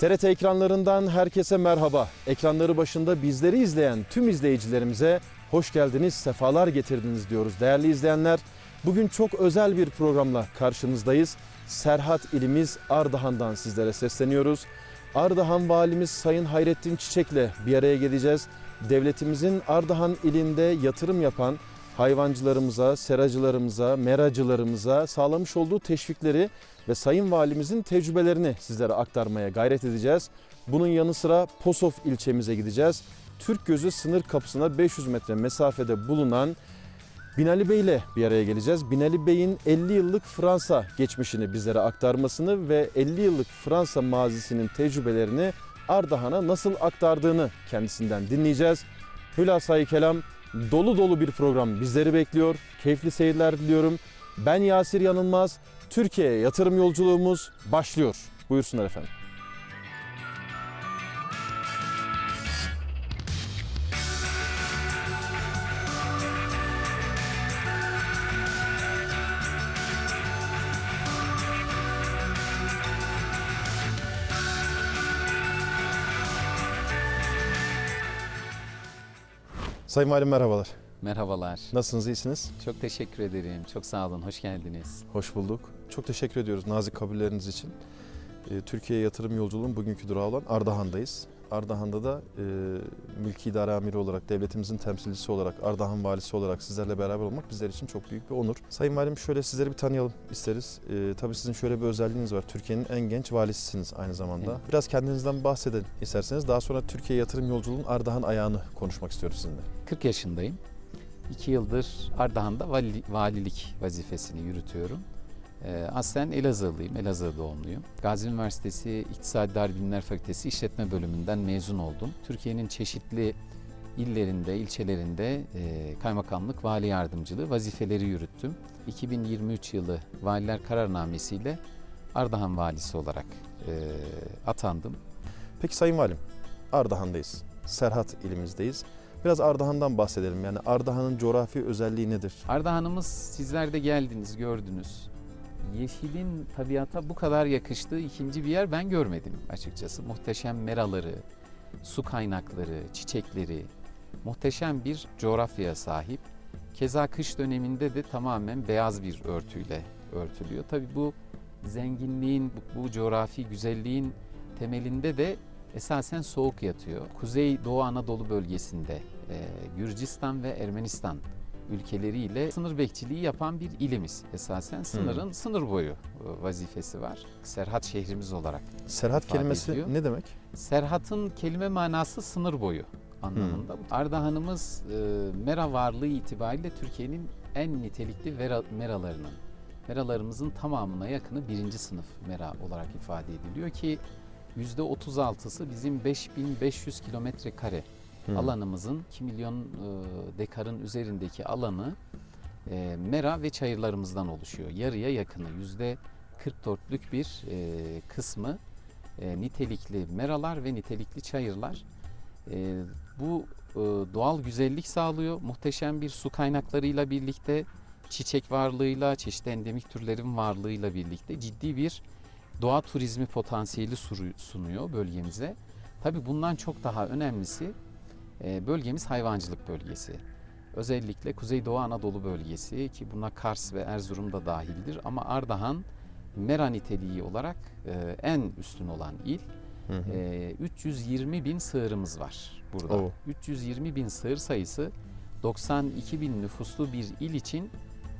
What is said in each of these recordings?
TRT ekranlarından herkese merhaba. Ekranları başında bizleri izleyen tüm izleyicilerimize hoş geldiniz, sefalar getirdiniz diyoruz değerli izleyenler. Bugün çok özel bir programla karşınızdayız. Serhat ilimiz Ardahan'dan sizlere sesleniyoruz. Ardahan Valimiz Sayın Hayrettin Çiçek'le bir araya geleceğiz. Devletimizin Ardahan ilinde yatırım yapan hayvancılarımıza, seracılarımıza, meracılarımıza sağlamış olduğu teşvikleri ve Sayın Valimizin tecrübelerini sizlere aktarmaya gayret edeceğiz. Bunun yanı sıra Posof ilçemize gideceğiz. Türk Gözü sınır kapısına 500 metre mesafede bulunan Binali Bey ile bir araya geleceğiz. Binali Bey'in 50 yıllık Fransa geçmişini bizlere aktarmasını ve 50 yıllık Fransa mazisinin tecrübelerini Ardahan'a nasıl aktardığını kendisinden dinleyeceğiz. Hülasa-i Kelam dolu dolu bir program bizleri bekliyor. Keyifli seyirler diliyorum. Ben Yasir Yanılmaz. Türkiye'ye yatırım yolculuğumuz başlıyor. Buyursunlar efendim. Sayın Valim merhabalar. Merhabalar. Nasılsınız, iyisiniz? Çok teşekkür ederim. Çok sağ olun. Hoş geldiniz. Hoş bulduk. Çok teşekkür ediyoruz nazik kabulleriniz için. Ee, Türkiye yatırım yolculuğunun bugünkü durağı olan Ardahan'dayız. Ardahan'da da e, mülki idare amiri olarak, devletimizin temsilcisi olarak, Ardahan valisi olarak sizlerle beraber olmak bizler için çok büyük bir onur. Sayın Valim şöyle sizleri bir tanıyalım isteriz. E, tabii sizin şöyle bir özelliğiniz var. Türkiye'nin en genç valisisiniz aynı zamanda. Evet. Biraz kendinizden bahsedin isterseniz. Daha sonra Türkiye yatırım yolculuğunun Ardahan ayağını konuşmak istiyoruz sizinle. 40 yaşındayım. 2 yıldır Ardahan'da vali- valilik vazifesini yürütüyorum. Ee, aslen Elazığlıyım, Elazığ doğumluyum. Gazi Üniversitesi İktisadi Dar Bilimler Fakültesi İşletme Bölümünden mezun oldum. Türkiye'nin çeşitli illerinde, ilçelerinde e, kaymakamlık, vali yardımcılığı vazifeleri yürüttüm. 2023 yılı Valiler Kararnamesiyle Ardahan Valisi olarak e, atandım. Peki Sayın Valim, Ardahan'dayız. Serhat ilimizdeyiz. Biraz Ardahan'dan bahsedelim. Yani Ardahan'ın coğrafi özelliği nedir? Ardahan'ımız sizler de geldiniz, gördünüz. Yeşilin tabiata bu kadar yakıştığı ikinci bir yer ben görmedim açıkçası. Muhteşem meraları, su kaynakları, çiçekleri, muhteşem bir coğrafyaya sahip. Keza kış döneminde de tamamen beyaz bir örtüyle örtülüyor. Tabii bu zenginliğin, bu, bu coğrafi güzelliğin temelinde de esasen soğuk yatıyor. Kuzey Doğu Anadolu bölgesinde Gürcistan ve Ermenistan ülkeleriyle sınır bekçiliği yapan bir ilimiz. Esasen sınırın sınır boyu e, vazifesi var. Serhat şehrimiz olarak. Serhat kelimesi ediyor. ne demek? Serhat'ın kelime manası sınır boyu anlamında. Ardahan'ımız e, mera varlığı itibariyle Türkiye'nin en nitelikli vera, meralarının, meralarımızın tamamına yakını birinci sınıf mera olarak ifade ediliyor ki %36'sı bizim 5500 kilometre kare Hı. alanımızın 2 milyon e, dekarın üzerindeki alanı e, mera ve çayırlarımızdan oluşuyor. Yarıya yakını yüzde 44'lük bir e, kısmı nitelikli meralar ve nitelikli çayırlar. Bu doğal güzellik sağlıyor. Muhteşem bir su kaynaklarıyla birlikte çiçek varlığıyla, çeşitli endemik türlerin varlığıyla birlikte ciddi bir doğa turizmi potansiyeli sunuyor bölgemize. Tabii bundan çok daha önemlisi bölgemiz hayvancılık bölgesi. Özellikle Kuzeydoğu Anadolu bölgesi ki buna Kars ve Erzurum da dahildir ama Ardahan mera niteliği olarak e, en üstün olan il. Hı hı. E, 320 bin sığırımız var burada. Oo. 320 bin sığır sayısı 92 bin nüfuslu bir il için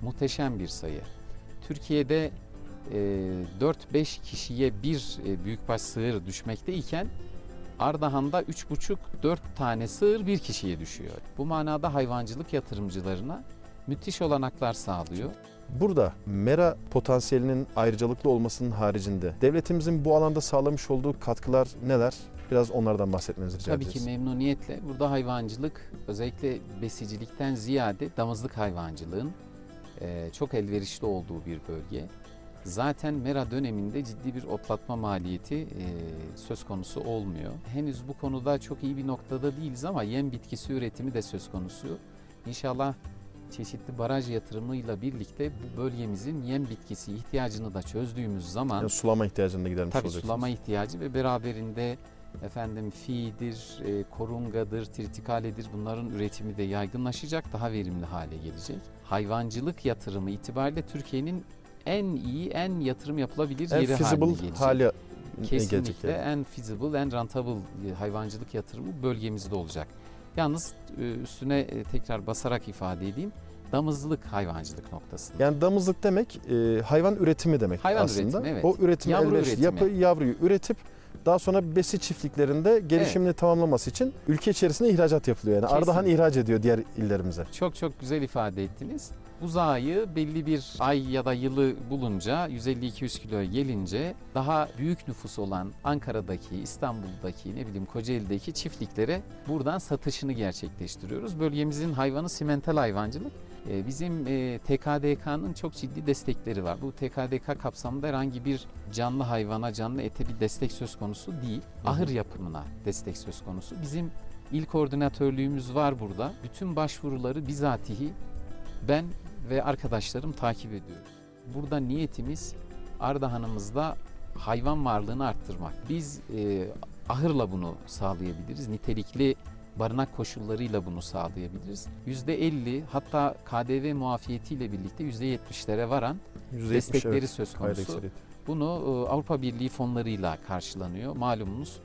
muhteşem bir sayı. Türkiye'de e, 4-5 kişiye bir e, büyükbaş sığır düşmekteyken Ardahan'da 3,5-4 tane sığır bir kişiye düşüyor. Bu manada hayvancılık yatırımcılarına müthiş olanaklar sağlıyor. Burada mera potansiyelinin ayrıcalıklı olmasının haricinde devletimizin bu alanda sağlamış olduğu katkılar neler? Biraz onlardan bahsetmenizi rica Tabii edeceğiz. ki memnuniyetle. Burada hayvancılık özellikle besicilikten ziyade damızlık hayvancılığın çok elverişli olduğu bir bölge. Zaten mera döneminde ciddi bir otlatma maliyeti e, söz konusu olmuyor. Henüz bu konuda çok iyi bir noktada değiliz ama yem bitkisi üretimi de söz konusu. İnşallah çeşitli baraj yatırımıyla birlikte bu bölgemizin yem bitkisi ihtiyacını da çözdüğümüz zaman Yani sulama ihtiyacını da gidermiş tabii olacaksınız. sulama ihtiyacı ve beraberinde efendim fidir, e, korungadır, tritikaledir bunların üretimi de yaygınlaşacak, daha verimli hale gelecek. Hayvancılık yatırımı itibariyle Türkiye'nin en iyi, en yatırım yapılabilir En yeri haline gelecek. hali Kesinlikle gelecek yani. en feasible, en rentable e, hayvancılık yatırımı bölgemizde olacak. Yalnız e, üstüne e, tekrar basarak ifade edeyim. Damızlık hayvancılık noktasında. Yani damızlık demek e, hayvan üretimi demek Hayvan aslında. üretimi, evet. O üretimi Yavru elde üretimi. yapı yavruyu üretip daha sonra besi çiftliklerinde gelişimini tamamlaması için ülke içerisinde ihracat yapılıyor. Yani Kesinlikle. Ardahan ihraç ediyor diğer illerimize. Çok çok güzel ifade ettiniz. Buzağı belli bir ay ya da yılı bulunca 150-200 kiloya gelince daha büyük nüfus olan Ankara'daki, İstanbul'daki, ne bileyim Kocaeli'deki çiftliklere buradan satışını gerçekleştiriyoruz. Bölgemizin hayvanı simental hayvancılık. Ee, Bizim e, TKDK'nın çok ciddi destekleri var. Bu TKDK kapsamında herhangi bir canlı hayvana, canlı ete bir destek söz konusu değil. hı. Ahır yapımına destek söz konusu. Bizim il koordinatörlüğümüz var burada. Bütün başvuruları bizatihi ben ve arkadaşlarım takip ediyor. Burada niyetimiz Ardahan'ımızda hayvan varlığını arttırmak. Biz e, ahırla bunu sağlayabiliriz. Nitelikli barınak koşullarıyla bunu sağlayabiliriz. %50 hatta KDV muafiyetiyle birlikte %70'lere varan %70 destekleri evet. söz konusu. Bunu e, Avrupa Birliği fonlarıyla karşılanıyor. Malumunuz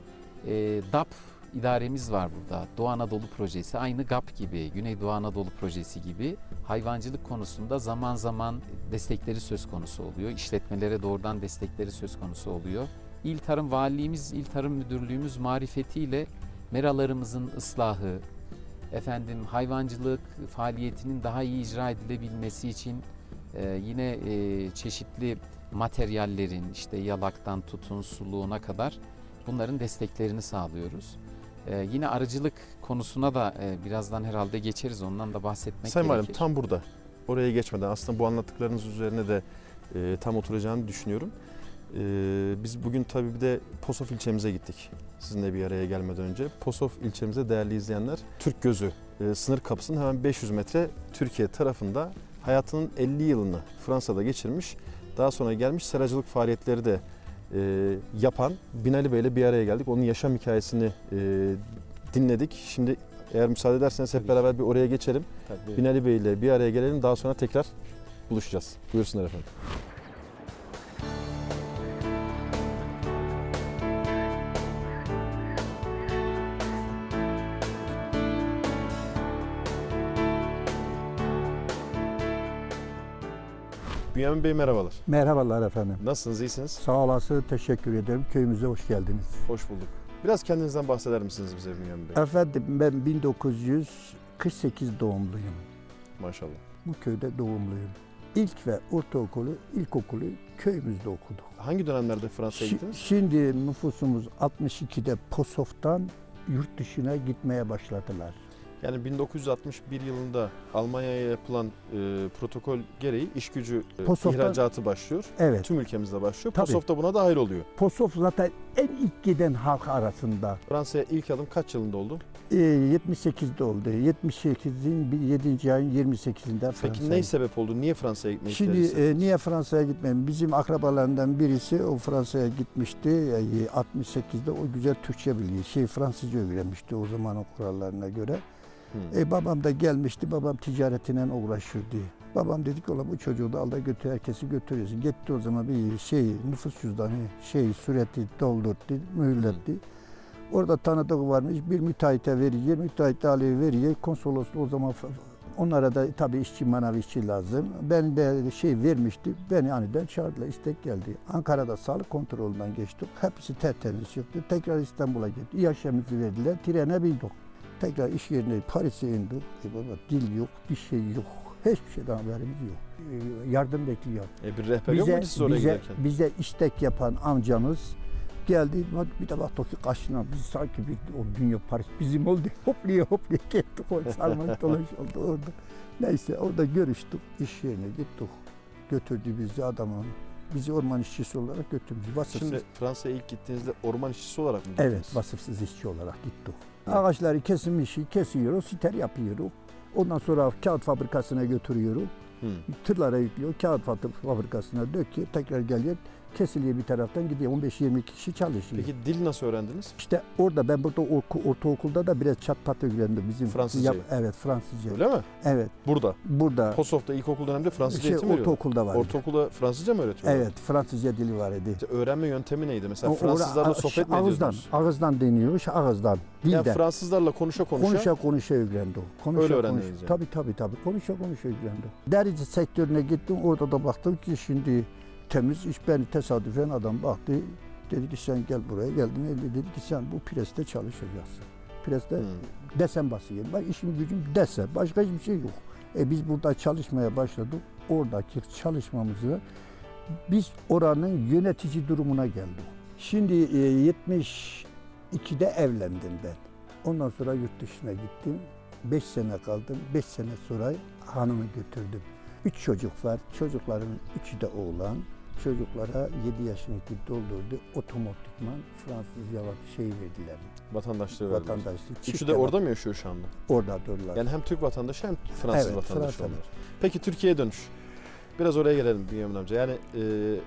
e, DAP idaremiz var burada. Doğu Anadolu Projesi aynı GAP gibi, Güneydoğu Anadolu Projesi gibi hayvancılık konusunda zaman zaman destekleri söz konusu oluyor. İşletmelere doğrudan destekleri söz konusu oluyor. İl Tarım Valiliğimiz, İl Tarım Müdürlüğümüz marifetiyle meralarımızın ıslahı, efendim hayvancılık faaliyetinin daha iyi icra edilebilmesi için e, yine e, çeşitli materyallerin işte yalaktan tutun suluğuna kadar bunların desteklerini sağlıyoruz. E, yine arıcılık konusuna da e, birazdan herhalde geçeriz. Ondan da bahsetmek Sayın gerekir. tam burada. Oraya geçmeden aslında bu anlattıklarınız üzerine de e, tam oturacağını düşünüyorum. E, biz bugün tabii bir de Posof ilçemize gittik. Sizinle bir araya gelmeden önce. Posof ilçemize değerli izleyenler Türk Gözü e, sınır kapısının hemen 500 metre Türkiye tarafında hayatının 50 yılını Fransa'da geçirmiş. Daha sonra gelmiş seracılık faaliyetleri de e, yapan Binali Bey ile bir araya geldik. Onun yaşam hikayesini e, dinledik. Şimdi eğer müsaade ederseniz hep Tabii beraber bir oraya geçelim. Tabii. Binali Bey ile bir araya gelelim. Daha sonra tekrar buluşacağız. Buyursunlar efendim. Bünyamin Bey merhabalar. Merhabalar efendim. Nasılsınız? iyisiniz? Sağ olasın, teşekkür ederim. Köyümüze hoş geldiniz. Hoş bulduk. Biraz kendinizden bahseder misiniz bize Bünyamin Bey? Efendim ben 1948 doğumluyum. Maşallah. Bu köyde doğumluyum. İlk ve ortaokulu, ilkokulu köyümüzde okuduk. Hangi dönemlerde Fransa'ya gittiniz? şimdi nüfusumuz 62'de Posof'tan yurt dışına gitmeye başladılar. Yani 1961 yılında Almanya'ya yapılan e, protokol gereği iş gücü e, ihracatı başlıyor. Evet, Tüm ülkemizde başlıyor. Tabii. Posof da buna dahil oluyor. Posof zaten en ilk giden halk arasında. Fransa'ya ilk adım kaç yılında oldu? Ee, 78'de oldu. 78'in bir 7. ayın 28'inde Peki Fransa'ya ne sebep oldu? Niye Fransa'ya gitmek Şimdi e, niye Fransa'ya gitmeyeyim? Bizim akrabalarından birisi o Fransa'ya gitmişti. E, 68'de o güzel Türkçe biliyor. Şey Fransızca öğrenmişti o zamanın kurallarına göre. E, babam da gelmişti. Babam ticaretiyle uğraşırdı. Babam dedik ola bu çocuğu da al da götür herkesi götürüyorsun. Gitti o zaman bir şey nüfus cüzdanı şey sureti doldurdu, mühürletti. Orada tanıdık varmış. Bir müteahhite veriyor. Müteahhit de alıyor veriyor. Konsolosluğu o zaman onlara da tabii işçi manav işçi lazım. Ben de şey vermişti. Beni aniden çağırdılar. istek geldi. Ankara'da sağlık kontrolünden geçtik. Hepsi tertemiz çıktı. Tekrar İstanbul'a gittik. İHŞ'mizi verdiler. Trene bindik. Tekrar iş yerine Paris'e indik. E baba dil yok, bir şey yok. Hiçbir şeyden haberimiz yok. E, yardım bekliyor. E, bir rehber yok Bize, muydu siz oraya bize, giderken? bize istek yapan amcamız geldi. Bir de baktık ki karşına biz sanki bir, o dünya Paris bizim oldu. Hopluya hopluya gittik. O sarmaş dolaş oldu orada. Neyse orada görüştük. İş yerine gittik. Götürdü bizi adamın. Bizi orman işçisi olarak götürmüş. Vasıfsız. Şimdi Fransa'ya ilk gittiğinizde orman işçisi olarak mı gittiniz? Evet, vasıfsız işçi olarak gittik. Ağaçları kesilmiş, kesiyoruz, siter yapıyoruz. Ondan sonra kağıt fabrikasına götürüyorum. Hı. Tırlara yüklüyor. Kağıt fabri- fabrikasına döküyor. Tekrar geliyor. Kesiliyor bir taraftan gidiyor. 15-20 kişi çalışıyor. Peki dil nasıl öğrendiniz? İşte orada ben burada orku- ortaokulda da biraz çat pat öğrendim. Bizim Fransızcayı. evet Fransızca. Öyle mi? Evet. Burada. Burada Kosov'da ilkokul döneminde Fransızca şey, eğitim ortaokulda var. Ortaokulda Fransızca mı öğretiyorlar? Evet, Fransızca dili var idi. İşte öğrenme yöntemi neydi? Mesela O- Fransızlarla sohbet mi ağızdan, ediyordunuz? ağızdan deniyor, ağızdan. Yani Dilden. Fransızlarla konuşa konuşa, konuşa konuşa öğrendi o. Konuşa, Öyle konuşa. öğrendiniz yani. Tabii tabii tabii. Konuşa konuşa öğrendi. Derici sektörüne gittim. Orada da baktım ki şimdi temiz iş. Beni tesadüfen adam baktı. Dedi ki sen gel buraya. Geldin. Dedi ki sen bu preste çalışacaksın. Preste Hmm. desen basıyor. Ben işim gücüm desen. Başka hiçbir şey yok. E biz burada çalışmaya başladık. Oradaki çalışmamızı biz oranın yönetici durumuna geldik. Şimdi e, 72'de evlendim ben. Ondan sonra yurt dışına gittim. 5 sene kaldım. 5 sene sonra hanımı götürdüm. 3 çocuk var. Çocukların üçü de oğlan. Çocuklara 7 yaşındaki doldurdu. Otomatikman Fransız yalan şey verdiler. vatandaşlığı verdiler. Vatandaşlık. Üçü de orada mı yaşıyor şu anda? Orada durdular. Yani hem Türk vatandaşı hem Fransız Evet, vatandaşı Fransa'da. onlar. Peki Türkiye'ye dönüş. Biraz oraya gelelim Bünyamin amca. Yani e,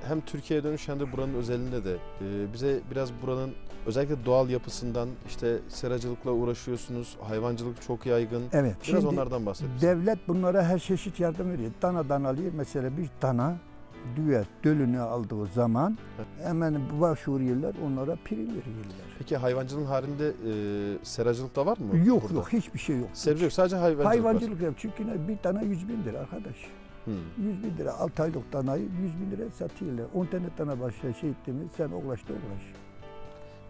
hem Türkiye'ye dönüş hem de buranın özelinde de e, bize biraz buranın özellikle doğal yapısından işte seracılıkla uğraşıyorsunuz, hayvancılık çok yaygın. Evet. Biraz onlardan bahsedin. Devlet bunlara her çeşit yardım veriyor. Danadan alıyor. Mesela bir dana düve dölünü aldığı zaman hemen başvuruyorlar onlara prim veriyorlar. Peki hayvancılığın haricinde e, seracılık da var mı? Yok burada? yok hiçbir şey yok. Sebze yok sadece hayvancılık, var. Hayvancılık yok. Çünkü ne, bir tane 100 bin lira arkadaş. Hmm. 100 bin lira 6 aylık danayı 100 bin lira satıyorlar. 10 tane dana başla şey etti mi sen uğraş da uğraş.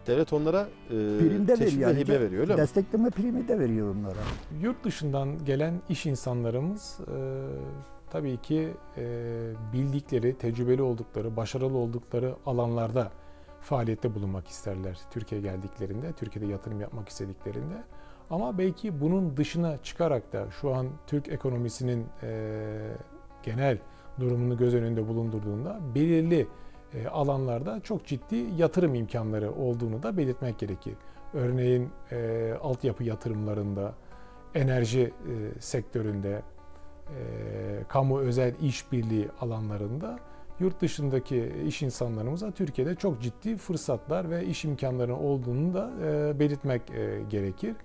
Devlet onlara e, Prim de teşvik veriyor. ve hibe veriyor öyle mi? Destekleme primi de veriyor onlara. Yurt dışından gelen iş insanlarımız e, tabii ki e, bildikleri, tecrübeli oldukları, başarılı oldukları alanlarda faaliyette bulunmak isterler Türkiye'ye geldiklerinde, Türkiye'de yatırım yapmak istediklerinde. Ama belki bunun dışına çıkarak da şu an Türk ekonomisinin e, genel durumunu göz önünde bulundurduğunda belirli e, alanlarda çok ciddi yatırım imkanları olduğunu da belirtmek gerekir. Örneğin e, altyapı yatırımlarında, enerji e, sektöründe, kamu özel işbirliği alanlarında yurt dışındaki iş insanlarımıza Türkiye'de çok ciddi fırsatlar ve iş imkanları olduğunu da belirtmek gerekir.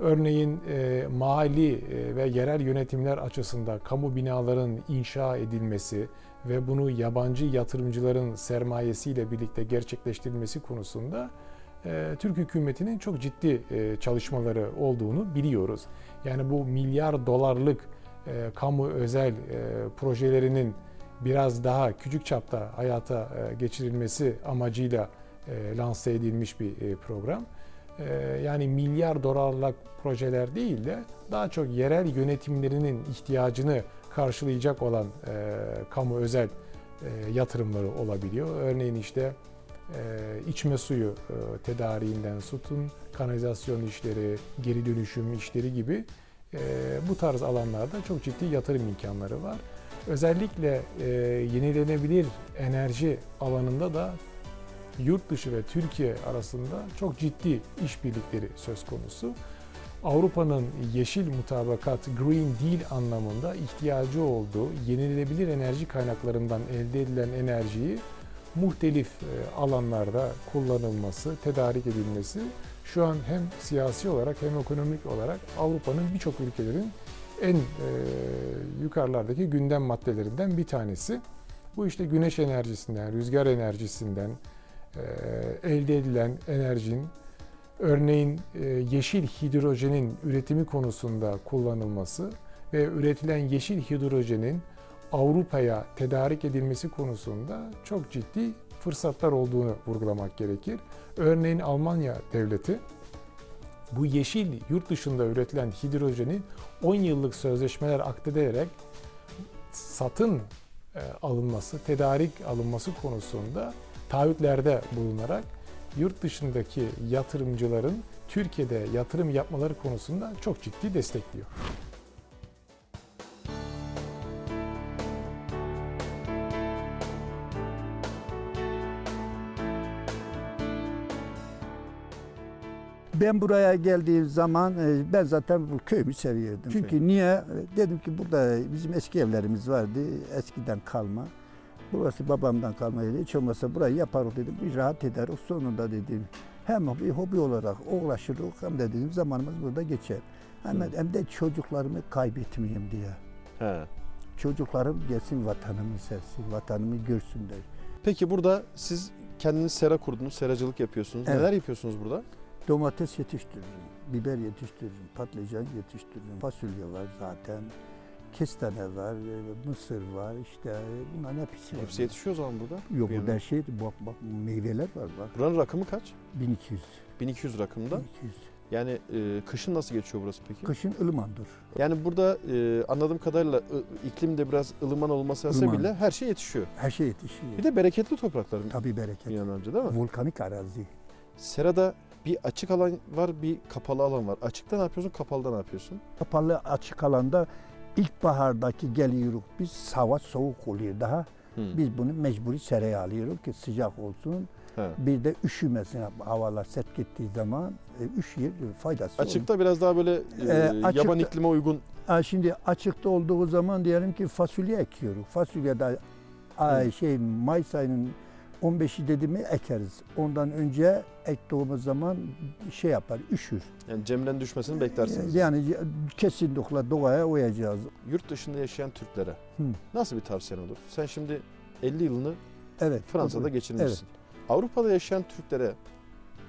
Örneğin e, ve yerel yönetimler açısından kamu binaların inşa edilmesi ve bunu yabancı yatırımcıların sermayesiyle birlikte gerçekleştirilmesi konusunda Türk hükümetinin çok ciddi çalışmaları olduğunu biliyoruz. Yani bu milyar dolarlık e, kamu özel e, projelerinin biraz daha küçük çapta hayata e, geçirilmesi amacıyla e, lanse edilmiş bir e, program. E, yani milyar dolarlık projeler değil de daha çok yerel yönetimlerinin ihtiyacını karşılayacak olan e, kamu özel e, yatırımları olabiliyor. Örneğin işte e, içme suyu e, tedariğinden tutun, kanalizasyon işleri, geri dönüşüm işleri gibi bu tarz alanlarda çok ciddi yatırım imkanları var. Özellikle e, yenilenebilir enerji alanında da yurt dışı ve Türkiye arasında çok ciddi işbirlikleri söz konusu. Avrupa'nın yeşil mutabakat Green Deal anlamında ihtiyacı olduğu yenilenebilir enerji kaynaklarından elde edilen enerjiyi muhtelif e, alanlarda kullanılması, tedarik edilmesi şu an hem siyasi olarak hem ekonomik olarak Avrupa'nın birçok ülkelerin en e, yukarılardaki gündem maddelerinden bir tanesi. Bu işte güneş enerjisinden, rüzgar enerjisinden e, elde edilen enerjinin örneğin e, yeşil hidrojenin üretimi konusunda kullanılması ve üretilen yeşil hidrojenin Avrupa'ya tedarik edilmesi konusunda çok ciddi fırsatlar olduğunu vurgulamak gerekir. Örneğin Almanya devleti bu yeşil yurt dışında üretilen hidrojeni 10 yıllık sözleşmeler akdederek satın e, alınması, tedarik alınması konusunda taahhütlerde bulunarak yurt dışındaki yatırımcıların Türkiye'de yatırım yapmaları konusunda çok ciddi destekliyor. Ben buraya geldiğim zaman e, ben zaten bu köyümü seviyordum. Çünkü niye? Dedim ki burada bizim eski evlerimiz vardı. Eskiden kalma. Burası babamdan kalmaydı. Hiç olmazsa burayı yaparız dedim. Bir rahat ederiz. Sonunda dedim hem bir hobi olarak uğraşırız hem de dedim zamanımız burada geçer. Hem, hem de çocuklarımı kaybetmeyeyim diye. He. Çocuklarım gelsin vatanımı sevsin, vatanımı görsünler. Peki burada siz kendiniz sera kurdunuz, seracılık yapıyorsunuz. Evet. Neler yapıyorsunuz burada? Domates yetiştiririm, biber yetiştiririm, patlıcan yetiştiririm, fasulye var zaten, kestane var, e, mısır var, işte e, bunların hepsi var. Hepsi yetişiyor o zaman burada. Yok Bu burada yana. şey, bak bak meyveler var bak. Buranın rakımı kaç? 1200. 1200 rakımda. 1200. Yani e, kışın nasıl geçiyor burası peki? Kışın ılımandır. Yani burada e, anladığım kadarıyla ı- iklim de biraz ılıman olması Ilıman. hasebiyle her şey yetişiyor. Her şey yetişiyor. Bir de bereketli topraklar Tabii bereket. bir değil mi? Volkanik arazi. Serada bir açık alan var, bir kapalı alan var. Açıkta ne yapıyorsun, kapalıda ne yapıyorsun? Kapalı açık alanda ilkbahardaki geliyoruz biz hava soğuk oluyor daha. Hı. Biz bunu mecburi seraya alıyoruz ki sıcak olsun. He. Bir de üşümesin havalar sert gittiği zaman e, üşüyor faydası olur. Açıkta biraz daha böyle e, Ee, açıkta- yaban iklime uygun. Ha, şimdi açıkta olduğu zaman diyelim ki fasulye ekiyoruz. Fasulye de Hı. şey Mayıs ayının 15'i dedi mi ekeriz. Ondan önce ektiğimiz zaman şey yapar, üşür. Yani cemren düşmesini beklersiniz. Yani kesinlikle doğaya uyacağız. Yurt dışında yaşayan Türklere Hı. nasıl bir tavsiyen olur? Sen şimdi 50 yılını Evet. Fransa'da olur. geçirmişsin. Avrupa'da yaşayan Türklere,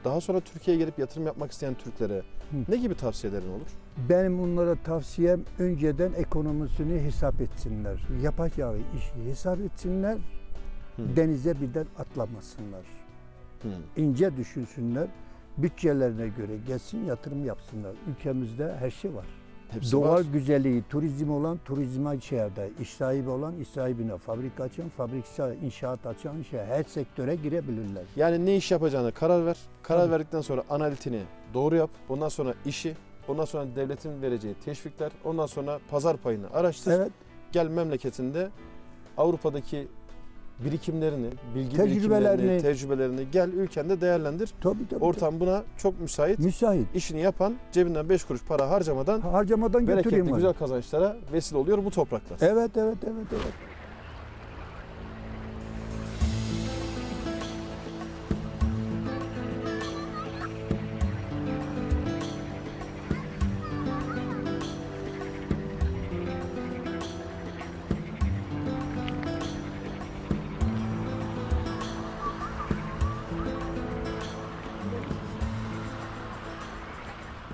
daha sonra Türkiye'ye gelip yatırım yapmak isteyen Türklere Hı. ne gibi tavsiyelerin olur? Benim onlara tavsiyem önceden ekonomisini hesap etsinler. Yapacağı işi hesap etsinler. Hı. Denize birden atlamasınlar. Hı. ince düşünsünler. Bütçelerine göre gelsin yatırım yapsınlar. Ülkemizde her şey var. Hepsi Doğal var. güzelliği, turizm olan turizme şehirde, iş sahibi olan iş sahibine, fabrika açan, fabrika, inşaat açan inşaat, her sektöre girebilirler. Yani ne iş yapacağına karar ver. Karar Tabii. verdikten sonra analitini doğru yap. Ondan sonra işi, ondan sonra devletin vereceği teşvikler, ondan sonra pazar payını araştır. Evet, Gel memleketinde Avrupa'daki birikimlerini, bilgi Tecrübelerini. birikimlerini, tecrübelerini gel ülkende değerlendir. tabii tabii. Ortam buna çok müsait. müsait. İşini yapan cebinden 5 kuruş para harcamadan Harcamadan bereketli güzel kazançlara vesile oluyor bu topraklar. Evet, evet, evet, evet.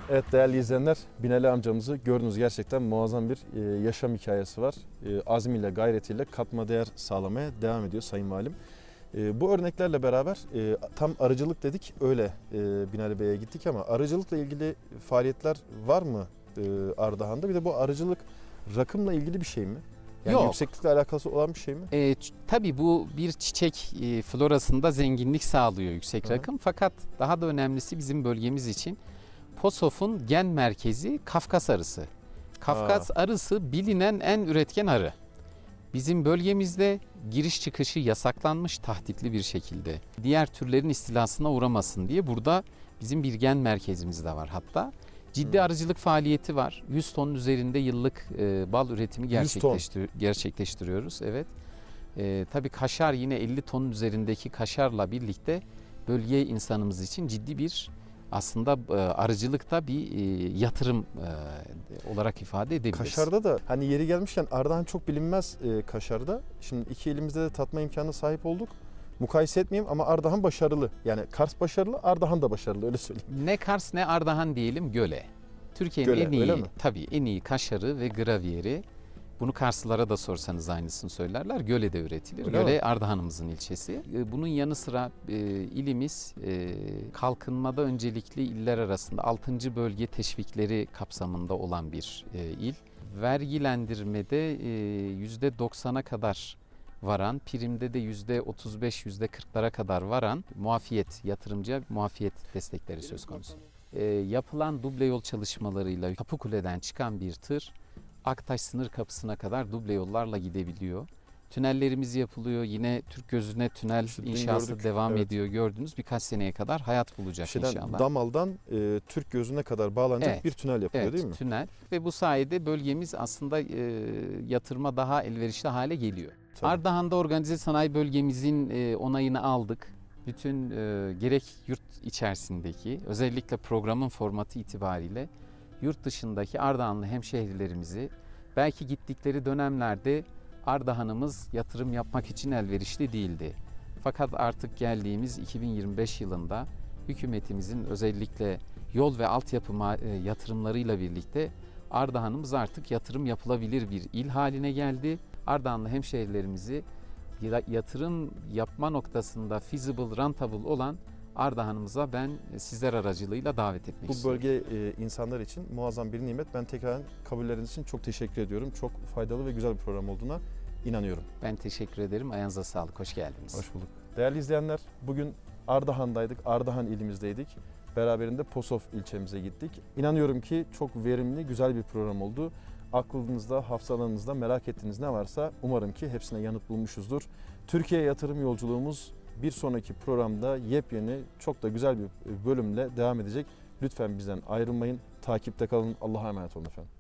Evet değerli izleyenler Binali amcamızı gördünüz gerçekten muazzam bir e, yaşam hikayesi var. E, azmiyle gayretiyle katma değer sağlamaya devam ediyor Sayın Valim. E, bu örneklerle beraber e, tam arıcılık dedik öyle e, Binali Bey'e gittik ama arıcılıkla ilgili faaliyetler var mı e, Ardahan'da? Bir de bu arıcılık rakımla ilgili bir şey mi? Yani Yok. yükseklikle alakası olan bir şey mi? E, tabii bu bir çiçek e, florasında zenginlik sağlıyor yüksek Hı. rakım. Fakat daha da önemlisi bizim bölgemiz için POSOF'un gen merkezi Kafkas arısı. Kafkas arısı bilinen en üretken arı. Bizim bölgemizde giriş çıkışı yasaklanmış tahtitli bir şekilde. Diğer türlerin istilasına uğramasın diye burada bizim bir gen merkezimiz de var hatta. Ciddi Hı. arıcılık faaliyeti var. 100 tonun üzerinde yıllık e, bal üretimi 100 ton. gerçekleştir- gerçekleştiriyoruz. Evet. E, tabii kaşar yine 50 tonun üzerindeki kaşarla birlikte bölge insanımız için ciddi bir aslında e, arıcılıkta bir e, yatırım e, olarak ifade edebiliriz. Kaşarda da hani yeri gelmişken Ardahan çok bilinmez e, kaşarda. Şimdi iki elimizde de tatma imkanı sahip olduk. Mukayese etmeyeyim ama Ardahan başarılı. Yani Kars başarılı, Ardahan da başarılı öyle söyleyeyim. Ne Kars ne Ardahan diyelim Göle. Türkiye'nin en iyi tabii en iyi kaşarı ve graviyeri. Bunu Karslılara da sorsanız aynısını söylerler. Göle'de üretilir. Öyle Göle mi? Ardahan'ımızın ilçesi. E, Bunun yanı sıra e, ilimiz e, kalkınmada öncelikli iller arasında 6. bölge teşvikleri kapsamında olan bir e, il. Vergilendirmede e, %90'a kadar varan, primde de %35, %40'lara kadar varan muafiyet, yatırımcıya muafiyet destekleri söz konusu. E, yapılan duble yol çalışmalarıyla Kapıkule'den çıkan bir tır Aktaş sınır kapısına kadar duble yollarla gidebiliyor. Tünellerimiz yapılıyor. Yine Türk gözüne tünel İşte inşası gördük, devam evet. ediyor. Gördünüz birkaç seneye kadar hayat bulacak Şeyden, inşallah. Damal'dan e, Türk gözüne kadar bağlanacak Evet. bir tünel yapılıyor evet, değil mi? tünel ve bu sayede bölgemiz aslında e, yatırıma daha elverişli hale geliyor. Tabii. Ardahan'da organize sanayi bölgemizin e, onayını aldık. Bütün e, gerek yurt içerisindeki özellikle programın formatı itibariyle yurt dışındaki Ardahanlı hemşehrilerimizi belki gittikleri dönemlerde Ardahan'ımız yatırım yapmak için elverişli değildi. Fakat artık geldiğimiz 2025 yılında hükümetimizin özellikle yol ve altyapı e, yatırımlarıyla birlikte Ardahan'ımız artık yatırım yapılabilir bir il haline geldi. Ardahanlı hemşehrilerimizi ya- yatırım yapma noktasında feasible, rentable olan Ardahan'ımıza ben e, sizler aracılığıyla davet etmek Bu istiyorum. bölge e, insanlar için muazzam bir nimet. Ben tekrar kabulleriniz için çok teşekkür ediyorum. Çok faydalı ve güzel bir program olduğuna inanıyorum. Ben teşekkür ederim. Ayağınıza sağlık. Hoş geldiniz. Hoş bulduk. Değerli izleyenler, bugün Ardahan'daydık, Ardahan ilimizdeydik. Beraberinde Posof ilçemize gittik. İnanıyorum ki çok verimli, güzel bir program oldu. Aklınızda, hafızalarınızda merak ettiğiniz ne varsa umarım ki hepsine yanıt bulmuşuzdur. Türkiye yatırım yolculuğumuz bir sonraki programda yepyeni, çok da güzel bir bölümle devam edecek. Lütfen bizden ayrılmayın. Takipte kalın. Allah'a emanet olun efendim.